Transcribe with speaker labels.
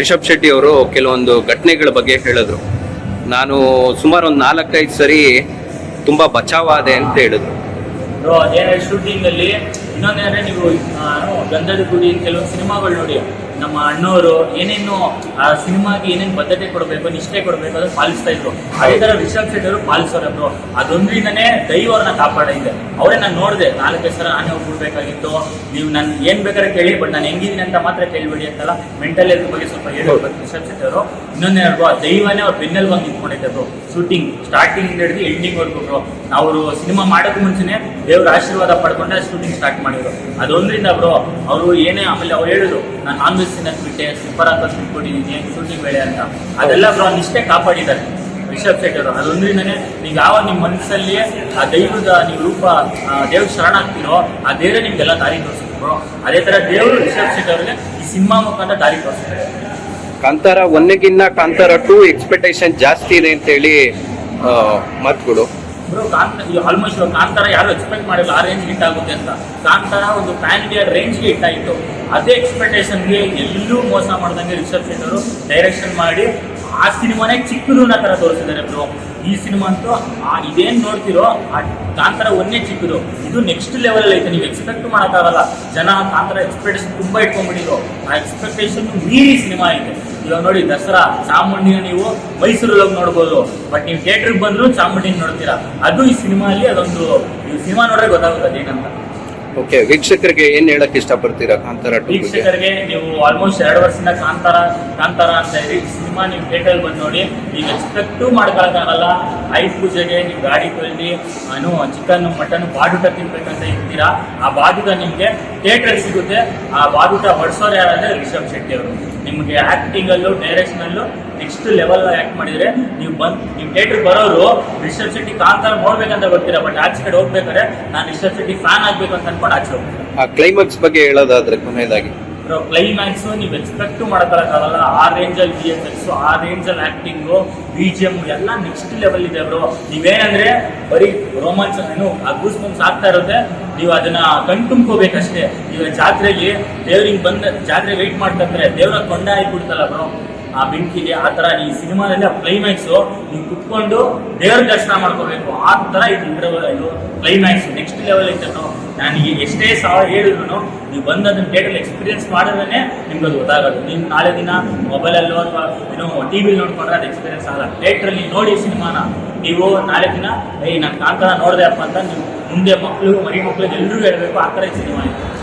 Speaker 1: ರಿಷಬ್ ಶೆಟ್ಟಿ ಅವರು ಕೆಲವೊಂದು ಘಟನೆಗಳ ಬಗ್ಗೆ ಹೇಳಿದ್ರು. ನಾನು ಸುಮಾರು ಒಂದು ನಾಲ್ಕೈದು ಸರಿ ತುಂಬ ಬಚಾವಾದೆ ಅಂತ ಹೇಳಿದ್ರು.
Speaker 2: ಶೂಟಿಂಗಲ್ಲಿ ಇನ್ನೊಂದೇನೆ ನೀವು ಗಂಧದ ಗುಡಿ, ಕೆಲವೊಂದು ಸಿನಿಮಾಗಳು ನೋಡಿ. ನಮ್ಮ ಅಣ್ಣವರು ಏನೇನು ಆ ಸಿನಿಮಾಗೆ ಏನೇನು ಬದ್ಧತೆ ಕೊಡಬೇಕು ನಿಷ್ಠೆ ಕೊಡಬೇಕು ಅದನ್ನು ಪಾಲಿಸ್ತಾ ಇದ್ರು. ಅದೇ ತರ ರಿಷಬ್ ಶೆಟ್ಟಿ ಅವರು ಪಾಲಿಸೋರೆ ಬ್ರೋ ಅದೊಂದ್ರಿಂದನೇ ದೈವರನ್ನ ಕಾಪಾಡ ಕಾಪಾಡಿದ್ದೆ ಅವರೇ ನಾನು ನೋಡಿದೆ ನಾಲ್ಕೈದು ಸಲ ನಾನೇ ಹೋಗ್ಬಿಡ್ಬೇಕಾಗಿತ್ತು. ನೀವು ನಾನು ಏನ್ ಬೇಕಾದ್ರೆ ಕೇಳಿ ಬಟ್ ನಾನು ಹೆಂಗಿದ್ದೀನಿ ಅಂತ ಮಾತ್ರ ಕೇಳಬೇಡಿ ಅಂತಲ್ಲ ಮೆಂಟಲ್ ಹೆಲ್ತ್ ಬಗ್ಗೆ ಸ್ವಲ್ಪ ಹೇಳಬೇಕು ರಿಷಬ್ ಶೆಟ್ಟಿ ಅವರು ಇನ್ನೊಂದೇ ಆ ದೈವನೇ ಅವ್ರು ಬೆನ್ನೆಲ್ ಬಂದು ನಿಂತ್ಕೊಂಡಿದ್ದರು. ಶೂಟಿಂಗ್ ಸ್ಟಾರ್ಟಿಂಗ್ ಹಿಡಿದು ಎಂಡಿಂಗ್ ವರ್ಗು ಅವರು ಸಿನಿಮಾ ಮಾಡೋಕ್ಕೂ ಮುಂಚೆನೆ ದೇವ್ರ ಆಶೀರ್ವಾದ ಪಡ್ಕೊಂಡೆ ಶೂಟಿಂಗ್ ಸ್ಟಾರ್ಟ್ ಮಾಡಿದ್ರು. ಅದೊಂದ್ರಿಂದ ಬ್ರೋ ಅವರು ಏನೇ ಆಮೇಲೆ ಅವ್ರು ಹೇಳಿದ್ರು ನಾನು ನಾನ್ ತಿನ್ನಕ್ ಬಿಟ್ಟೆ ಆಗಿ ಹಾಕೋದು ಬಿಟ್ಬಿಟ್ಟಿದ್ದೀನಿ ಶೂಟಿಂಗ್ ಬೇಡ ಅಂತ. ಅದೆಲ್ಲ ಇಷ್ಟೇ ಕಾಪಾಡಿದ್ದಾರೆ. ರಿಷಬ್ ಶೆಟ್ಟರು ಅದೊಂದ್ರಿಂದನೇ ನೀವು ಯಾವ ನಿಮ್ಮ ಮನಸ್ಸಲ್ಲಿಯೇ ಆ ದೈವದ ನೀವು ರೂಪ ಆ ದೇವ್ರ ಶರಣಾಗ್ತಿರೋ ಆ ದೇವರೇ ನಿಮ್ಗೆಲ್ಲ ದಾರಿ ತೋರಿಸ್ತಾರೆ ಬ್ರೋ ಅದೇ ತರ ದೇವರು ರಿಷಬ್ ಶೆಟ್ಟಿ ಅವ್ರಿಗೆ ಈ ಸಿನಿಮಾ ಮುಖಾಂತರ ದಾರಿ ತೋರಿಸ್ತಾರೆ.
Speaker 1: ಕಾಂತಾರ ಒಂದಕ್ಕಿಂತ ಕಾಂತಾರ ಟೂ ಎಕ್ಸ್ಪೆಕ್ಟೇಷನ್ ಜಾಸ್ತಿ ಇದೆ ಅಂತ ಹೇಳಿ ಮಾತುಗಳು.
Speaker 2: ಬ್ರೋ, ಕಾಂತ ಆಲ್ಮೋಸ್ಟ್ ಕಾಂತಾರ ಯಾರು ಎಕ್ಸ್ಪೆಕ್ಟ್ ಮಾಡಿಲ್ಲ, ಆ ರೇಂಜ್ ಹಿಟ್ ಆಗುತ್ತೆ ಅಂತ. ಕಾಂತಾರ ಒಂದು ಪ್ಯಾನ್ ಇಂಡಿಯಾ ರೇಂಜ್ಗೆ ಹಿಟ್ ಆಯಿತು. ಅದೇ ಎಕ್ಸ್ಪೆಕ್ಟೇಷನ್ಗೆ ಎಲ್ಲೂ ಮೋಸ ಮಾಡ್ದಂಗೆ ರಿಷಬ್ ಶೆಟ್ಟಿ ಅವರು ಡೈರೆಕ್ಷನ್ ಮಾಡಿ, ಆ ಸಿನಿಮಾನೇ ಚಿಕ್ಕ ಅನ್ನೋ ಥರ ತೋರಿಸಿದ್ದಾರೆ ಬ್ರೋ. ಈ ಸಿನಿಮಾ ಅಂತೂ, ಆ ಇದೇನು ನೋಡ್ತಿರೋ, ಆ ಕಾಂತಾರ ಒಂದೇ ಚಿಕ್ಕದು. ಇದು ನೆಕ್ಸ್ಟ್ ಲೆವೆಲ್ ಐತೆ, ನೀವು ಎಕ್ಸ್ಪೆಕ್ಟ್ ಮಾಡೋಕ್ಕಾಗಲ್ಲ. ಜನ ಕಾಂತಾರ ಎಕ್ಸ್ಪೆಕ್ಟೇಷನ್ ತುಂಬ ಇಟ್ಕೊಂಡ್ಬಿಟ್ಟಿದ್ರು. ಆ ಎಕ್ಸ್ಪೆಕ್ಟೇಷನ್ ಮೀರಿ ಸಿನಿಮಾ ಐತೆ ಇವಾಗ ನೋಡಿ ದಸರಾ ಚಾಮುಂಡಿನ ನೀವು ಮೈಸೂರಲ್ಲಿ ಹೋಗಿ ನೋಡ್ಬೋದು. ಬಟ್ ನೀವು ಥಿಯೇಟ್ರಿಗೆ ಬಂದ್ರು ಚಾಮುಂಡಿನ ನೋಡ್ತೀರಾ? ಅದು ಈ ಸಿನಿಮಾಲಿ ಅದೊಂದು ಈ ಸಿನಿಮಾ ನೋಡ್ರೆ ಗೊತ್ತಾಗುತ್ತೆ ಅದೇನಂತ
Speaker 1: ಓಕೆ ವೀಕ್ಷಕರಿಗೆ ಏನ್ ಹೇಳಕ್ ಇಷ್ಟಪಡ್ತೀರಾ ಕಾಂತಾರ
Speaker 2: ವೀಕ್ಷಕರಿಗೆ ನೀವು ಆಲ್ಮೋಸ್ಟ್ ಎರಡು ವರ್ಷದಿಂದ ಕಾಂತಾರ ಕಾಂತಾರ ಅಂತ ಹೇಳಿ ಸಿನಿಮಾ ನೀವು ಥಿಯೇಟರ್ ಬಂದು ನೋಡಿ ನೀವು ಎಕ್ಸ್ಪೆಕ್ಟು ಮಾಡ್ಕೊಳಕ್ಕಾಗಲ್ಲ ಐಸ್ ಪೂಜೆಗೆ ನೀವು ಗಾಡಿ ತೊಳ್ದು ಏನು ಚಿಕನ್ ಮಟನ್ ಬಾಡೂಟ ತಿನ್ಬೇಕಂತ ಇರ್ತೀರಾ? ಆ ಬಾಡೂಟ ನಿಮಗೆ ಥಿಯೇಟರ್ ಸಿಗುತ್ತೆ. ಆ ಬಾಡೂಟ ಬಡಿಸೋರು ಯಾರಂದ್ರೆ ರಿಷಬ್ ಶೆಟ್ಟಿ ಅವರು. ನಿಮಗೆ ಆ್ಯಕ್ಟಿಂಗಲ್ಲೂ ಡೈರೆಕ್ಷನಲ್ಲೂ ನೆಕ್ಸ್ಟ್ ಲೆವೆಲ್ ಆ್ಯಕ್ಟ್ ಮಾಡಿದರೆ ನೀವು ಬಂದು, ನೀವು ಥಿಯೇಟರ್ ಬರೋರು ರಿಷಬ್ ಶೆಟ್ಟಿ ಕಾಂತಾರ ನೋಡ್ಬೇಕಂತ ಬರ್ತೀರಾ ಬಟ್ ಆಚೆ ಕಡೆ ಹೋಗ್ಬೇಕಾದ್ರೆ ನಾನು ರಿಷಬ್ ಶೆಟ್ಟಿ ಫ್ಯಾನ್ ಆಗ್ಬೇಕು ಅಂತ ಅನ್ಕೊಂಡು ಆಚೆ ಹೋಗ್ತೀನಿ
Speaker 1: ಆ ಕ್ಲೈಮ್ಯಾಕ್ಸ್ ಬಗ್ಗೆ ಹೇಳೋದಾದ್ರೆ ಕೊನೆಯದಾಗಿ.
Speaker 2: ಬ್ರೋ ಕ್ಲೈಮ್ಯಾಕ್ಸ್ ನೀವು ಎಕ್ಸ್ಪೆಕ್ಟ್ ಮಾಡೋಕ್ಕಾಗಲ್ಲ ಆ ರೇಂಜಲ್ಲಿ ವಿ ಎಫ್ ಎಕ್ಸು ಆ ರೇಂಜಲ್ಲಿ ಆ್ಯಕ್ಟಿಂಗು ಬಿ ಜಿ ಎಂ ಎಲ್ಲ ನೆಕ್ಸ್ಟ್ ಲೆವೆಲ್ ಇದೆ ಬ್ರೋ ನೀವೇನಂದ್ರೆ ಬರೀ ರೋಮಾಂಚ ಏನು, ಆ ಗೂಸ್ ಆಗ್ತಾ ಇರುತ್ತೆ, ನೀವು ಅದನ್ನ ಕಣ್ತುಂಬ್ಕೋಬೇಕಷ್ಟೇ. ಈಗ ಜಾತ್ರೆಯಲ್ಲಿ ದೇವ್ರಿಗೆ ಬಂದ, ಜಾತ್ರೆ ವೆಯ್ಟ್ ಮಾಡ್ತಂದ್ರೆ ದೇವ್ರ ಕೊಂಡ ಆಗಿಬಿಡ್ತಲ್ಲ ಬ್ರೋ ಆ ಬೆಂಕಿಗೆ, ಆ ಥರ ಈ ಸಿನಿಮಾದಲ್ಲಿ ಆ ಕ್ಲೈಮ್ಯಾಕ್ಸು ನೀವು ಕುತ್ಕೊಂಡು ದೇವ್ರ ದರ್ಶನ ಮಾಡ್ಕೋಬೇಕು. ಆ ಥರ ಇದು ಇದು ಕ್ಲೈಮ್ಯಾಕ್ಸ್ ನೆಕ್ಸ್ಟ್ ಲೆವೆಲ್ ಐತೆ ಬ್ರೋ ನಾನು ಈಗ ಎಷ್ಟೇ ಸಾವಿರ ಹೇಳಿದ್ರು ನೀವು ಬಂದು ಅದನ್ನ ಥಿಯೇಟರ್ ಎಕ್ಸ್ಪೀರಿಯನ್ಸ್ ಮಾಡಿದ್ರೆ ನಿಮ್ಗೆ ಅದು ಗೊತ್ತಾಗೋದು. ನೀವು ನಾಳೆ ದಿನ ಮೊಬೈಲಲ್ಲೋ ಅಥವಾ ಏನೋ ಟಿ ವಿಲಿ ನೋಡ್ಕೊಂಡ್ರೆ ಅದು ಎಕ್ಸ್ಪೀರಿಯನ್ಸ್ ಆಗಲ್ಲ. ಥಿಯೇಟ್ರಲ್ಲಿ ನೋಡಿ ಸಿನಿಮಾನ. ನೀವು ನಾಳೆ ದಿನ, ಏಯ್, ನಾನು ಕಾಂತಾರ ನೋಡಿದೆ ಅಪ್ಪ ಅಂತ ನೀವು ಮುಂದೆ ಮಕ್ಕಳು ಮರಿ ಮಕ್ಕಳಿಗೆ ಎಲ್ಲರೂ ಹೇಳಬೇಕು, ಆ ಥರ ಸಿನಿಮಾ ಇದೆ.